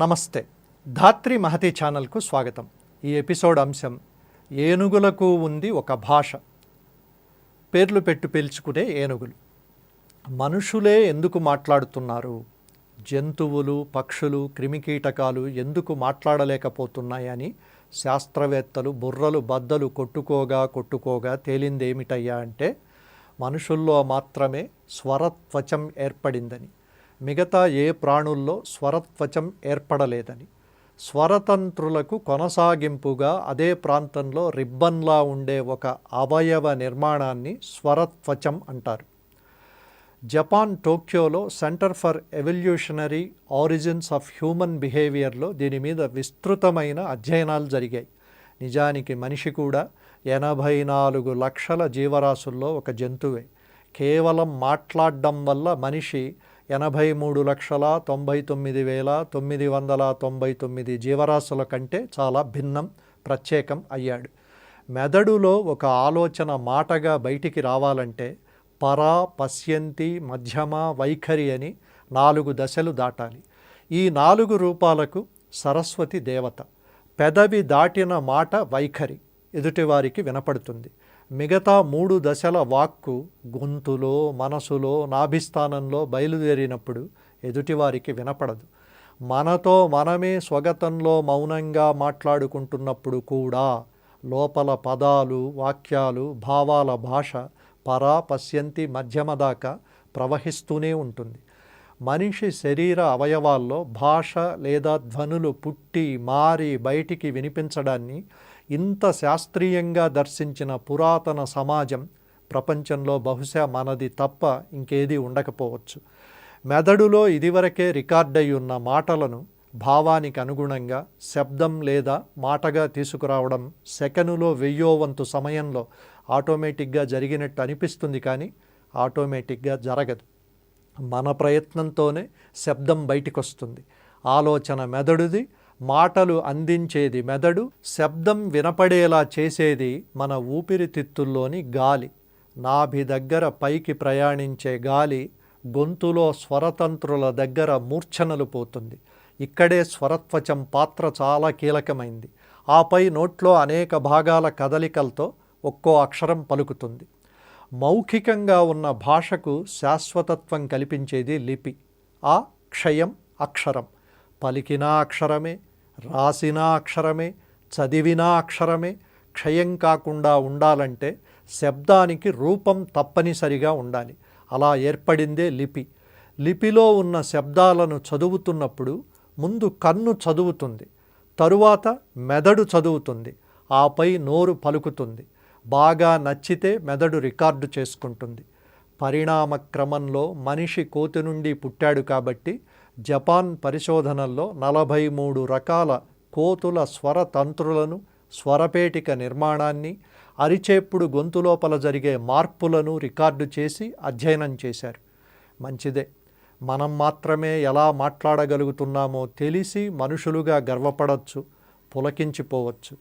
నమస్తే. ధాత్రి మహతి ఛానల్కు స్వాగతం. ఈ ఎపిసోడ్ అంశం ఏనుగులకు ఉంది ఒక భాష. పేర్లు పెట్టు పిలుచుకునే ఏనుగులు. మనుషులే ఎందుకు మాట్లాడుతున్నారు? జంతువులు పక్షులు క్రిమికీటకాలు ఎందుకు మాట్లాడలేకపోతున్నాయని శాస్త్రవేత్తలు బుర్రలు బద్దలు కొట్టుకోగా కొట్టుకోగా తేలిందేమిటయ్యా అంటే మనుషుల్లో మాత్రమే స్వరత్వచం ఏర్పడిందని. మిగతా ఏ ప్రాణుల్లో స్వరత్వచం ఏర్పడలేదని. స్వరతంత్రులకు కొనసాగింపుగా అదే ప్రాంతంలో రిబ్బన్లా ఉండే ఒక అవయవ నిర్మాణాన్ని స్వరత్వచం అంటారు. Japan టోక్యోలో centre for evolutionary origins of human బిహేవియర్లో దీని మీద విస్తృతమైన అధ్యయనాలు జరిగాయి. నిజానికి మనిషి కూడా ఎనభై నాలుగు లక్షల జీవరాశుల్లో ఒక జంతువే. కేవలం మాట్లాడడం వల్ల మనిషి ఎనభై మూడు లక్షల తొంభై తొమ్మిది వేల తొమ్మిది వందల తొంభై తొమ్మిది జీవరాశుల కంటే చాలా భిన్నం ప్రత్యేకం అయ్యాడు. మెదడులో ఒక ఆలోచన మాటగా బయటికి రావాలంటే పరా పశ్యంతి మధ్యమ వైఖరి అని నాలుగు దశలు దాటాలి. ఈ నాలుగు రూపాలకు సరస్వతి దేవత. పెదవి దాటిన మాట వైఖరి. ఎదుటివారికి వినపడుతుంది. మిగతా మూడు దశల వాక్కు గొంతులో మనసులో నాభిస్థానంలో బయలుదేరినప్పుడు ఎదుటివారికి వినపడదు. మనతో మనమే స్వగతంలో మౌనంగా మాట్లాడుకుంటున్నప్పుడు కూడా లోపల పదాలు వాక్యాలు భావాల భాష పరా పశ్యంతి మధ్యమ దాకా ప్రవహిస్తూనే ఉంటుంది. మనిషి శరీర అవయవాల్లో భాష లేదా ధ్వనులు పుట్టి మారి బయటికి వినిపించడాన్ని ఇంత శాస్త్రీయంగా దర్శించిన పురాతన సమాజం ప్రపంచంలో బహుశా మనది తప్ప ఇంకేది ఉండకపోవచ్చు. మెదడులో ఇదివరకే రికార్డై ఉన్న మాటలను భావానికి అనుగుణంగా శబ్దం లేదా మాటగా తీసుకురావడం సెకనులో వెయ్యో వంతు సమయంలో ఆటోమేటిక్గా జరిగినట్టు అనిపిస్తుంది కానీ ఆటోమేటిక్గా జరగదు. మన ప్రయత్నంతోనే శబ్దం బయటికి వస్తుంది ఆలోచన మెదడుది మాటలు అందించేది మెదడు శబ్దం వినపడేలా చేసేది మన ఊపిరితిత్తుల్లోని గాలి. నాభి దగ్గర పైకి ప్రయాణించే గాలి గొంతులో స్వరతంత్రుల దగ్గర మూర్ఛనలు పోతుంది. ఇక్కడే స్వరత్వచం పాత్ర చాలా కీలకమైంది. ఆపై నోట్లో అనేక భాగాల కదలికలతో ఒక్కో అక్షరం పలుకుతుంది. మౌఖికంగా ఉన్న భాషకు శాశ్వతత్వం కల్పించేది లిపి. ఆ క్షయం అక్షరం. పలికినా అక్షరమే రాసిన అక్షరమే చదివినా అక్షరమే క్షయం కాకుండా ఉండాలంటే శబ్దానికి రూపం తప్పనిసరిగా ఉండాలి. అలా ఏర్పడిందే లిపి. లిపిలో ఉన్న శబ్దాలను చదువుతున్నప్పుడు ముందు కన్ను చదువుతుంది తరువాత మెదడు చదువుతుంది ఆపై నోరు పలుకుతుంది బాగా నచ్చితే మెదడు రికార్డు చేసుకుంటుంది. పరిణామ క్రమంలో మనిషి కోతి నుండి పుట్టాడు కాబట్టి జపాన్ పరిశోధనల్లో నలభై మూడు రకాల కోతుల స్వరతంత్రులను స్వరపేటిక నిర్మాణాన్ని అరిచేప్పుడు గొంతు లోపల జరిగే మార్పులను రికార్డు చేసి అధ్యయనం చేశారు. మంచిదే. మనం మాత్రమే ఎలా మాట్లాడగలుగుతున్నామో తెలిసి మనుషులుగా గర్వపడవచ్చు పులకించిపోవచ్చు.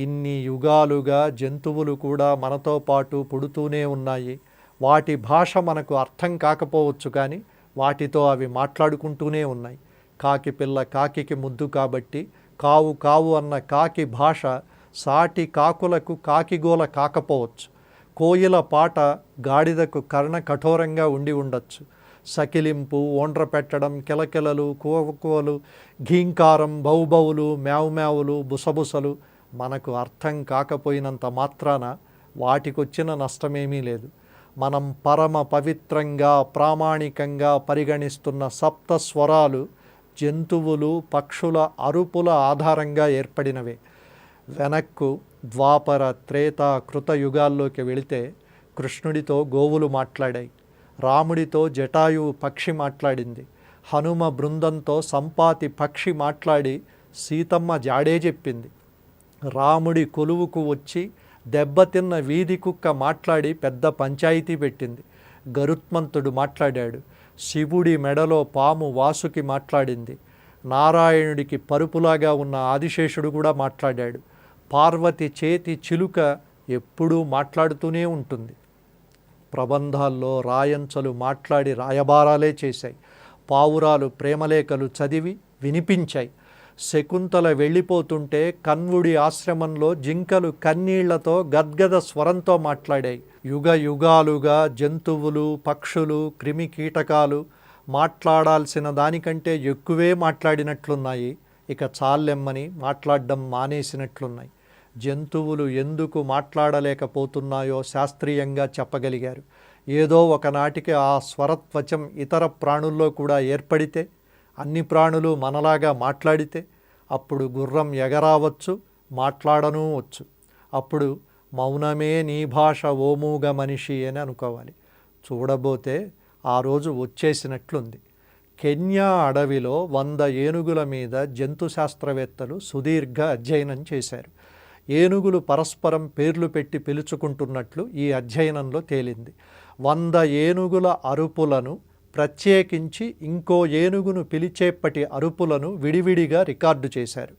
ఇన్ని యుగాలుగా జంతువులు కూడా మనతో పాటు పుడుతూనే ఉన్నాయి. వాటి భాష మనకు అర్థం కాకపోవచ్చు కానీ వాటితో అవి మాట్లాడుకుంటూనే ఉన్నాయి. కాకి పిల్ల కాకికి ముద్దు కాబట్టి కావు కావు అన్న కాకి భాష సాటి కాకులకు కాకిగోల కాకపోవచ్చు. కోయిల పాట గాడిదకు కర్ణ కఠోరంగా ఉండి ఉండొచ్చు. సకిలింపు ఓండ్ర పెట్టడం కిలకిలలు కువకువలు ఘీంకారం బౌబౌలు మ్యావుమ్యావులు బుసబుసలు మనకు అర్థం కాకపోయినంత మాత్రాన వాటికొచ్చిన నష్టమేమీ లేదు. మనం పరమ పవిత్రంగా ప్రామాణికంగా పరిగణిస్తున్న సప్త స్వరాలు జంతువులు పక్షుల అరుపుల ఆధారంగా ఏర్పడినవే. వెనక్కు ద్వాపర త్రేత కృత యుగాల్లోకి వెళితే కృష్ణుడితో గోవులు మాట్లాడాయి. రాముడితో జటాయువు పక్షి మాట్లాడింది. హనుమ బృందంతో సంపాతి పక్షి మాట్లాడి సీతమ్మ జాడే చెప్పింది. రాముడి కొలువుకు వచ్చి దెబ్బతిన్న వీధి కుక్క మాట్లాడి పెద్ద పంచాయితీ పెట్టింది. గరుత్మంతుడు మాట్లాడాడు. శివుడి మెడలో పాము వాసుకి మాట్లాడింది. నారాయణుడికి పరుపులాగా ఉన్న ఆదిశేషుడు కూడా మాట్లాడాడు. పార్వతి చేతి చిలుక ఎప్పుడూ మాట్లాడుతూనే ఉంటుంది. ప్రబంధాల్లో రాయంచలు మాట్లాడి రాయబారాలే చేశాయి. పావురాలు ప్రేమలేఖలు చదివి వినిపించాయి. శకుంతల వెళ్ళిపోతుంటే కన్వుడి ఆశ్రమంలో జింకలు కన్నీళ్ళతో గద్గద స్వరంతో మాట్లాడాయి. యుగ యుగాలుగా జంతువులు పక్షులు క్రిమి కీటకాలు మాట్లాడాల్సిన దానికంటే ఎక్కువే మాట్లాడినట్లున్నాయి. ఇక చాలెమ్మని మాట్లాడడం మానేసినట్లున్నాయి. జంతువులు ఎందుకు మాట్లాడలేకపోతున్నాయో శాస్త్రీయంగా చెప్పగలిగారు. ఏదో ఒకనాటికి ఆ స్వరత్వచం ఇతర ప్రాణుల్లో కూడా ఏర్పడితే అన్ని ప్రాణులు మనలాగా మాట్లాడితే అప్పుడు గుర్రం ఎగరావచ్చు మాట్లాడనూ వచ్చు. అప్పుడు మౌనమే నీ భాష ఓమూగ మనిషి అని అనుకోవాలి. చూడబోతే ఆ రోజు వచ్చేసినట్లుంది. కెన్యా అడవిలో వంద ఏనుగుల మీద జంతు శాస్త్రవేత్తలు సుదీర్ఘ అధ్యయనం చేశారు. ఏనుగులు పరస్పరం పేర్లు పెట్టి పిలుచుకుంటున్నట్లు ఈ అధ్యయనంలో తేలింది. వంద ఏనుగుల అరుపులను ప్రత్యేకించి ఇంకో ఏనుగును పిలిచేప్పటి అరుపులను విడివిడిగా రికార్డు చేశారు.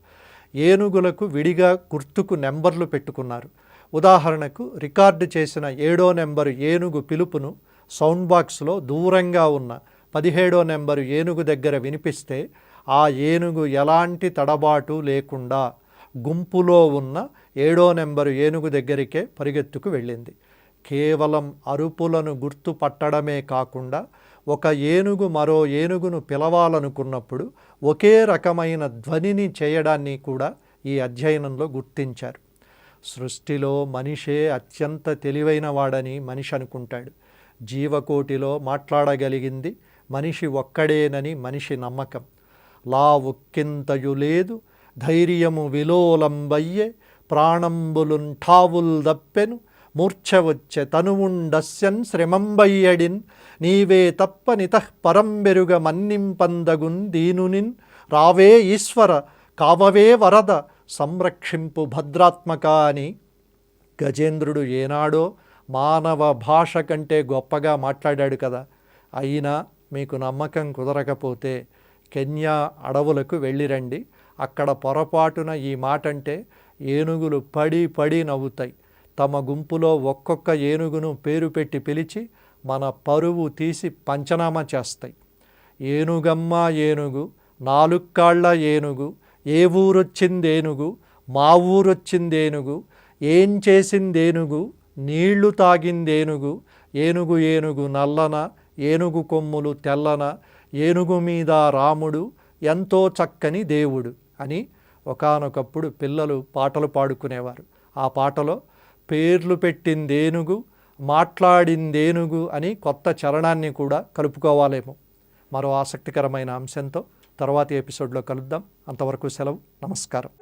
ఏనుగులకు విడిగా గుర్తుకు నెంబర్లు పెట్టుకున్నారు. ఉదాహరణకు రికార్డు చేసిన ఏడో నెంబరు ఏనుగు పిలుపును సౌండ్ బాక్స్లో దూరంగా ఉన్న పదిహేడో నెంబరు ఏనుగు దగ్గర వినిపిస్తే ఆ ఏనుగు ఎలాంటి తడబాటు లేకుండా గుంపులో ఉన్న ఏడో నెంబరు ఏనుగు దగ్గరికే పరిగెత్తుకు వెళ్ళింది. కేవలం అరుపులను గుర్తుపట్టడమే కాకుండా ఒక ఏనుగు మరో ఏనుగును పిలవాలనుకున్నప్పుడు ఒకే రకమైన ధ్వనిని చేయడాన్ని కూడా ఈ అధ్యయనంలో గుర్తించారు. సృష్టిలో మనిషే అత్యంత తెలివైన వాడని మనిషి అనుకుంటాడు. జీవకోటిలో మాట్లాడగలిగింది మనిషి ఒక్కడేనని మనిషి నమ్మకం. లా ఒక్కింతయు లేదు ధైర్యము విలోలంబయ్యే ప్రాణంబులుంఠావుల్ దప్పెను మూర్ఛ వచ్చె తనువుండస్యన్ శ్రమంబయ్యడిన్ నీవే తప్ప నితః పరంబెరుగ మన్నింపందగున్ దీనునిన్ రావే ఈశ్వర కావవే వరద సంరక్షింపు భద్రాత్మక అని గజేంద్రుడు ఏనాడో మానవ భాష కంటే గొప్పగా మాట్లాడాడు కదా అయినా మీకు నమ్మకం కుదరకపోతే కెన్యా అడవులకు వెళ్ళిరండి. అక్కడ పొరపాటున ఈ మాట అంటే ఏనుగులు పడి పడి నవ్వుతాయి. తమ గుంపులో ఒక్కొక్క ఏనుగును పేరు పెట్టి పిలిచి మన పరువు తీసి పంచనామా చేస్తాయి. ఏనుగమ్మ ఏనుగు నాలుక్కాళ్ళ ఏనుగు ఏ ఊరొచ్చిందేనుగు మా ఊరొచ్చిందేనుగు ఏం చేసిందేనుగు నీళ్ళు తాగిందేనుగు ఏనుగు ఏనుగు నల్లన ఏనుగు కొమ్ములు తెల్లన ఏనుగు మీద రాముడు ఎంతో చక్కని దేవుడు అని ఒకానొకప్పుడు పిల్లలు పాటలు పాడుకునేవారు. ఆ పాటలో పేర్లు పెట్టిందేనుగు మాట్లాడిందేనుగు అని కొత్త చరణాన్ని కూడా కలుపుకోవాలేమో. మరో ఆసక్తికరమైన అంశంతో తర్వాతి ఎపిసోడ్లో కలుద్దాం. అంతవరకు సెలవు. నమస్కారం.